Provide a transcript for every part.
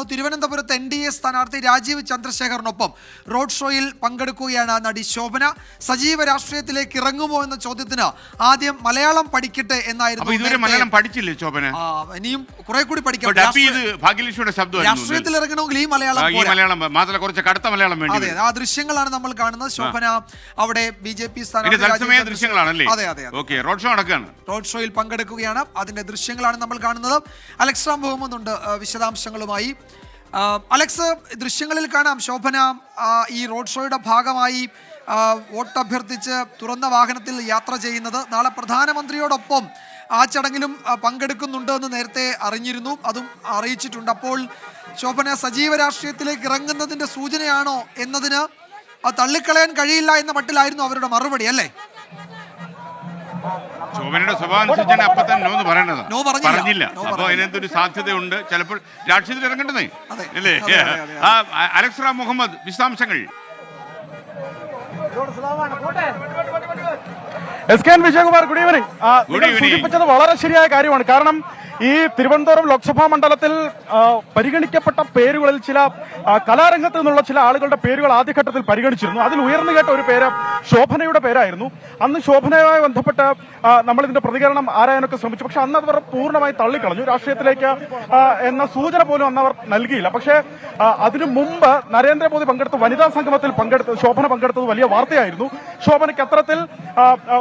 തിരുവനന്തപുരത്ത് N D A സ്ഥാനാർത്ഥി Rajeev ചന്ദ്രശേഖറിനൊപ്പം road ഷോയിൽ പങ്കെടുക്കുകയാണ് നടി ശോഭന. സജീവ രാഷ്ട്രീയത്തിലേക്ക് ഇറങ്ങുമോ എന്ന ചോദ്യത്തിന് ആദ്യം മലയാളം പഠിക്കട്ടെ എന്നായിരുന്നു മലയാളം പഠിച്ചില്ലേ ശോഭന? ആ, ഇനിയും കുറെ കൂടി പഠിക്കാം. രാഷ്ട്രീയത്തിൽ ഇറങ്ങണമെങ്കിൽ ഈ മലയാളം മലയാളം കുറച്ച് കടുത്ത മലയാളം അതെ ആ ദൃശ്യങ്ങളാണ് നമ്മൾ കാണുന്നത്. ശോഭന അവിടെ ബി ജെ പി സ്ഥാനാർത്ഥി അതെ അതെ റോഡ് ഷോ നടക്കുകയാണ്. റോഡ് ഷോയിൽ പങ്കെടുക്കുകയാണ്. അതിന്റെ ദൃശ്യങ്ങളാണ് നമ്മൾ കാണുന്നത്. അലക്സാം ഉണ്ട് വിശദാംശങ്ങളുമായി അലക്സ് ദൃശ്യങ്ങളിൽ കാണാം ശോഭന ഈ റോഡ് ഷോയുടെ ഭാഗമായി ആ, വോട്ട് അഭ്യർത്ഥിച്ച് തുറന്ന വാഹനത്തിൽ യാത്ര ചെയ്യുന്നത്. നാളെ പ്രധാനമന്ത്രിയോടൊപ്പം ആ ചടങ്ങിലും പങ്കെടുക്കുന്നുണ്ട് എന്ന് നേരത്തെ അറിഞ്ഞിരുന്നു. അതും അറിയിച്ചിട്ടുണ്ട്. അപ്പോൾ ശോഭന സജീവ രാഷ്ട്രീയത്തിലേക്ക് ഇറങ്ങുന്നതിന്റെ സൂചനയാണോ എന്നതിന് തള്ളിക്കളയാൻ കഴിയില്ല എന്ന മട്ടിലായിരുന്നു അവരുടെ മറുപടി അല്ലേ? ശോഭനയുടെ സ്വഭാവം അനുസരിച്ചാണ് അപ്പൊ തന്നെ നോ എന്ന് പറയേണ്ടത് നോ പറഞ്ഞില്ല. പറഞ്ഞില്ല. നോ അപ്പൊ പറഞ്ഞില്ല. അതിനകത്തൊരു സാധ്യതയുണ്ട്. ചിലപ്പോൾ രാഷ്ട്രീയത്തിൽ ഇറങ്ങേണ്ടതേ അതെ. അല്ലേ അതെ, അതെ, അതെ, ആ അലക്സ് റാം മുഹമ്മദ് വിശദാംശങ്ങൾ. S K N Vijayakumar good evening ah, Good evening. സൂചിപ്പിച്ചത് വളരെ ശരിയായ കാര്യമാണ്. കാരണം ഈ തിരുവനന്തപുരം ലോക്സഭാ മണ്ഡലത്തിൽ പരിഗണിക്കപ്പെട്ട പേരുകളിൽ ചില കലാരംഗത്ത് നിന്നുള്ള ചില ആളുകളുടെ പേരുകൾ ആദ്യഘട്ടത്തിൽ പരിഗണിച്ചിരുന്നു. അതിൽ ഉയർന്നു കേട്ട ഒരു പേര് ശോഭനയുടെ പേരായിരുന്നു. അന്ന് ശോഭനയുമായി ബന്ധപ്പെട്ട് നമ്മൾ ഇതിന്റെ പ്രതികരണം ആരായാനൊക്കെ ശ്രമിച്ചു. പക്ഷെ അന്ന് അവർ പൂർണമായി തള്ളിക്കളഞ്ഞു. രാഷ്ട്രീയത്തിലേക്ക് എന്ന സൂചന പോലും അന്ന് അവർ നൽകിയില്ല. പക്ഷേ അതിനു മുമ്പ് നരേന്ദ്രമോദി പങ്കെടുത്ത വനിതാ സംഗമത്തിൽ പങ്കെടുത്ത് ശോഭന പങ്കെടുത്തത് വലിയ വാർത്തയായിരുന്നു. ശോഭനയ്ക്ക് അത്തരത്തിൽ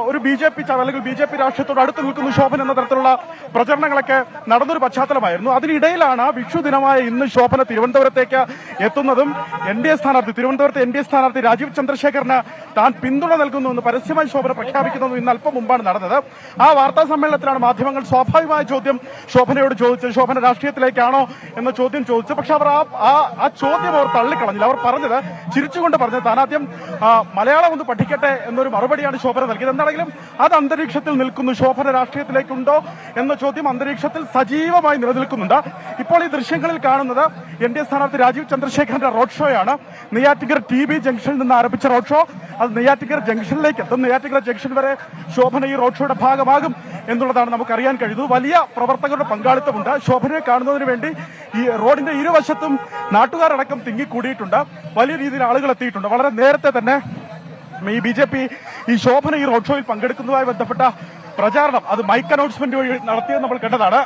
ഒരു ബി ജെ പി അല്ലെങ്കിൽ ബി ജെ പി രാഷ്ട്രീയത്തോട് അടുത്ത് നിൽക്കുന്നു ശോഭൻ എന്ന തരത്തിലുള്ള പ്രചരണങ്ങളൊക്കെ നടന്നൊരു പശ്ചാത്തലമായിരുന്നു. അതിനിടയിലാണ് വിഷു ദിനമായ ഇന്ന് ശോഭന തിരുവനന്തപുരത്തേക്ക് എത്തുന്നതും എൻ ഡി എ സ്ഥാനാർത്ഥി തിരുവനന്തപുരത്ത് എൻ ഡി എ സ്ഥാനാർത്ഥി രാജീവ് ചന്ദ്രശേഖറിന് താൻ പിന്തുണ നൽകുന്നു എന്ന് പരസ്യമായി ശോഭന പ്രഖ്യാപിക്കുന്നതും ഇന്ന് അല്പം മുമ്പാണ് നടന്നത്. ആ വാർത്താ സമ്മേളനത്തിലാണ് മാധ്യമങ്ങൾ സ്വാഭാവികമായ ചോദ്യം ശോഭനയോട് ചോദിച്ചത്. ശോഭന രാഷ്ട്രീയത്തിലേക്കാണോ എന്ന ചോദ്യം ചോദിച്ചു പക്ഷെ അവർ ആ ആ- ചോദ്യം അവർ തള്ളിക്കളഞ്ഞില്ല. അവർ പറഞ്ഞത് ചിരിച്ചുകൊണ്ട് പറഞ്ഞത് താൻ ആദ്യം മലയാളം ഒന്ന് പഠിക്കട്ടെ എന്നൊരു മറുപടിയാണ് ശോഭന നൽകിയത്. എന്താണെങ്കിലും അത് അന്തരീക്ഷത്തിൽ നിൽക്കുന്നു. ശോഭന രാഷ്ട്രീയത്തിലേക്കുണ്ടോ എന്ന ചോദ്യം അന്തരീക്ഷത്തിൽ സജീവമായി നിലനിൽക്കുന്നുണ്ട്. ഇപ്പോൾ ഈ ദൃശ്യങ്ങളിൽ കാണുന്നത് എൻ ഡി എ സ്ഥാനാർത്ഥി രാജീവ് ചന്ദ്രശേഖരന്റെ റോഡ് ഷോയാണ് നെയ്യാറ്റിങ്കർ ടി ബി ജംഗ്ഷനിൽ നിന്ന് ആരംഭിച്ച റോഡ് ഷോ. അത് നെയ്യാറ്റിങ്കർ ജംഗ്ഷനിലേക്ക് എത്തും. നെയ്യാറ്റിങ്കർ ജംഗ്ഷൻ വരെ ശോഭന ഈ റോഡ് ഷോയുടെ ഭാഗമാകും എന്നുള്ളതാണ് നമുക്കറിയാൻ കഴിയുന്നത്. വലിയ പ്രവർത്തകരുടെ പങ്കാളിത്തമുണ്ട്. ശോഭനയെ കാണുന്നതിന് വേണ്ടി ഈ റോഡിന്റെ ഇരുവശത്തും നാട്ടുകാരടക്കം തിങ്ങിക്കൂടിയിട്ടുണ്ട്. വലിയ രീതിയിൽ ആളുകൾ എത്തിയിട്ടുണ്ട്. വളരെ നേരത്തെ തന്നെ ഈ ബി ജെ പി ഈ ശോഭന ഈ റോഡ് ഷോയിൽ പങ്കെടുക്കുന്നതുമായി ബന്ധപ്പെട്ട പ്രചാരണം. അത് മൈക്ക് അനൗൺസ്മെന്റ് വഴി നടത്തിയത് നമ്മൾ കണ്ടതാണ്.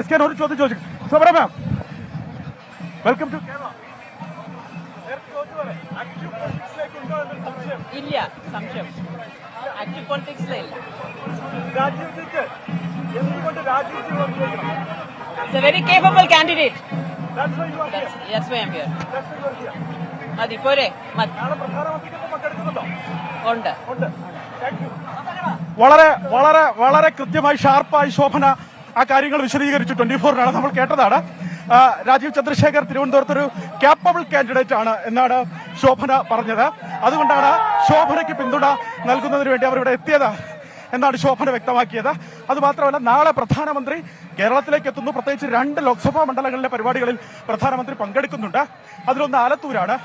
എസ് കെ ഒരു ചോദ്യം ചോദിച്ചു. ശോഭന മാം വെൽക്കം ടു ഇല്ല സംശയം. ആക്റ്റീവ് എന്തുകൊണ്ട് വെരി കേപ്പബിൾ കാൻഡിഡേറ്റ്. മതി പോരെ. ഉണ്ട്. ഉണ്ട്. വളരെ വളരെ വളരെ കൃത്യമായി ഷാർപ്പായി ശോഭന ആ കാര്യങ്ങൾ വിശദീകരിച്ചു. ട്വന്റി ഫോറിനാണ് നമ്മൾ കേട്ടതാണ്. രാജീവ് ചന്ദ്രശേഖർ തിരുവനന്തപുരത്ത് ഒരു ക്യാപ്പബിൾ കാൻഡിഡേറ്റ് ആണ് എന്നാണ് ശോഭന പറഞ്ഞത്. അതുകൊണ്ടാണ് ശോഭനയ്ക്ക് പിന്തുണ നൽകുന്നതിന് വേണ്ടി അവരിവിടെ എത്തിയത് എന്നാണ് ശോഭന വ്യക്തമാക്കിയത്. അതുമാത്രമല്ല നാളെ പ്രധാനമന്ത്രി കേരളത്തിലേക്ക് എത്തുന്നു. പ്രത്യേകിച്ച് രണ്ട് ലോക്സഭാ മണ്ഡലങ്ങളിലെ പരിപാടികളിൽ പ്രധാനമന്ത്രി പങ്കെടുക്കുന്നുണ്ട്. അതിലൊന്ന് ആലത്തൂരാണ്.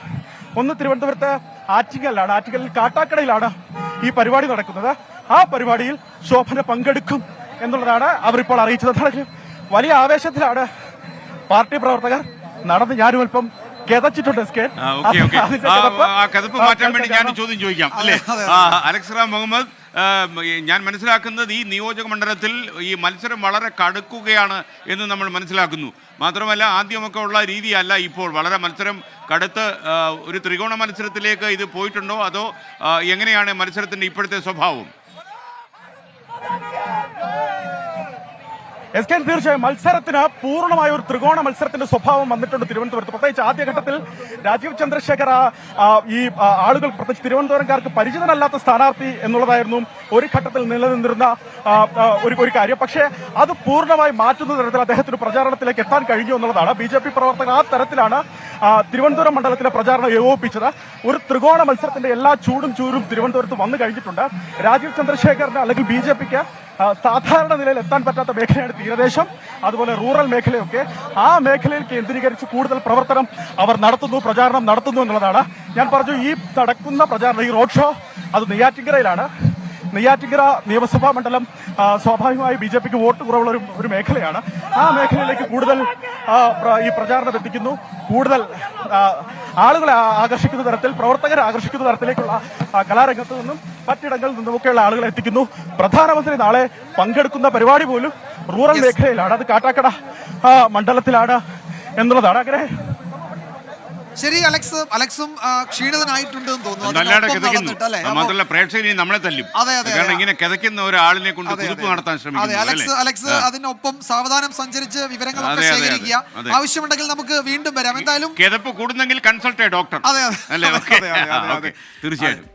ഒന്ന് തിരുവനന്തപുരത്ത് ആറ്റിങ്ങലിലാണ് ആറ്റിങ്ങലിൽ കാട്ടാക്കടയിലാണ് ഈ പരിപാടി നടക്കുന്നത്. ആ പരിപാടിയിൽ ശോഭന പങ്കെടുക്കും എന്നുള്ളതാണ് അവരിപ്പോൾ അറിയിച്ചത്. അതാണെങ്കിൽ വലിയ ആവേശത്തിലാണ് പാർട്ടി പ്രവർത്തകർ നടന്ന് ഞാനും അല്പം കഥപ്പ് മാറ്റാൻ വേണ്ടി ഞാൻ ചോദ്യം ചോദിക്കാം അല്ലേ? അലക്സ് റാം മുഹമ്മദ് ഞാൻ മനസ്സിലാക്കുന്നത് ഈ നിയോജക മണ്ഡലത്തിൽ ഈ മത്സരം വളരെ കടുക്കുകയാണ് എന്ന് നമ്മൾ മനസ്സിലാക്കുന്നു. മാത്രമല്ല ആദ്യമൊക്കെ ഉള്ള രീതിയല്ല ഇപ്പോൾ വളരെ മത്സരം കടുത്ത് ഒരു ത്രികോണ മത്സരത്തിലേക്ക് ഇത് പോയിട്ടുണ്ടോ? അതോ എങ്ങനെയാണ് മത്സരത്തിന്റെ ഇപ്പോഴത്തെ സ്വഭാവം? എസ് കെ തീർച്ചയായും മത്സരത്തിന് പൂർണമായ ഒരു ത്രികോണ മത്സരത്തിന്റെ സ്വഭാവം വന്നിട്ടുണ്ട് തിരുവനന്തപുരത്ത്. പ്രത്യേകിച്ച് ആദ്യഘട്ടത്തിൽ രാജീവ് ചന്ദ്രശേഖർ ഈ ആളുകൾ പ്രത്യേകിച്ച് തിരുവനന്തപുരംകാർക്ക് പരിചിതനല്ലാത്ത സ്ഥാനാർത്ഥി എന്നുള്ളതായിരുന്നു ഒരു ഘട്ടത്തിൽ നിലനിന്നിരുന്ന ഒരു ഒരു കാര്യം. പക്ഷേ അത് പൂർണമായി മാറ്റുന്ന തരത്തിൽ അദ്ദേഹത്തിന് പ്രചാരണത്തിലേക്ക് എത്താൻ കഴിഞ്ഞു എന്നുള്ളതാണ്. ബി ജെ പി പ്രവർത്തകർ ആ തരത്തിലാണ് തിരുവനന്തപുരം മണ്ഡലത്തിലെ പ്രചാരണം ഏകോപിപ്പിച്ചത്. ഒരു ത്രികോണ മത്സരത്തിന്റെ എല്ലാ ചൂടും ചൂരും തിരുവനന്തപുരത്ത് വന്നു കഴിഞ്ഞിട്ടുണ്ട്. രാജീവ് ചന്ദ്രശേഖറിന് അല്ലെങ്കിൽ ബി ജെ പിക്ക് സാധാരണ നിലയിൽ എത്താൻ പറ്റാത്ത മേഖലയാണ് തീരദേശം അതുപോലെ റൂറൽ മേഖലയൊക്കെ. ആ മേഖലയിൽ കേന്ദ്രീകരിച്ച് കൂടുതൽ പ്രവർത്തനം അവർ നടത്തുന്നു പ്രചാരണം നടത്തുന്നു എന്നുള്ളതാണ്. ഞാൻ പറഞ്ഞു ഈ നടക്കുന്ന പ്രചാരണം ഈ റോഡ് ഷോ അത് നെയ്യാറ്റിങ്കരയിലാണ് നെയ്യാറ്റിങ്കര നിയമസഭാ മണ്ഡലം സ്വാഭാവികമായി ബി ജെ പിക്ക് വോട്ട് കുറവുള്ള ഒരു മേഖലയാണ്. ആ മേഖലയിലേക്ക് കൂടുതൽ ഈ പ്രചാരണം എത്തിക്കുന്നു. കൂടുതൽ ആളുകളെ ആകർഷിക്കുന്ന തരത്തിൽ പ്രവർത്തകരെ ആകർഷിക്കുന്ന തരത്തിലേക്കുള്ള കലാരംഗത്ത് നിന്നും മറ്റിടങ്ങളിൽ നിന്നുമൊക്കെയുള്ള ആളുകളെ എത്തിക്കുന്നു. പ്രധാനമന്ത്രി നാളെ പങ്കെടുക്കുന്ന പരിപാടി പോലും റൂറൽ മേഖലയിലാണ്. അത് കാട്ടാക്കട ആ, മണ്ഡലത്തിലാണ് എന്നുള്ളതാണ്. അങ്ങനെ ശരി അലക്സ് അലക്സും ക്ഷീണിതനായിട്ടുണ്ടെന്ന് തോന്നുന്നു. മാത്രമല്ല പ്രേക്ഷകർ നമ്മളെ തല്ലും. അതെ, അതെ, കാരണം. ഇങ്ങനെ കിതയ്ക്കുന്ന ഒരാളിനെ കൊണ്ട് കുതിപ്പ്. നടത്താൻ അതെ. ശ്രമിക്കുന്നു അലക്സ് അലക്സ് അതിനൊപ്പം സാവധാനം സഞ്ചരിച്ച് വിവരങ്ങളൊക്കെ ശേഖരിക്കുക. ആവശ്യമുണ്ടെങ്കിൽ നമുക്ക് വീണ്ടും വരാം. എന്തായാലും കിതപ്പ് കൂടുന്നെങ്കിൽ കൺസൾട്ട് ഡോക്ടർ അതെ, അതെ. തീർച്ചയായിട്ടും.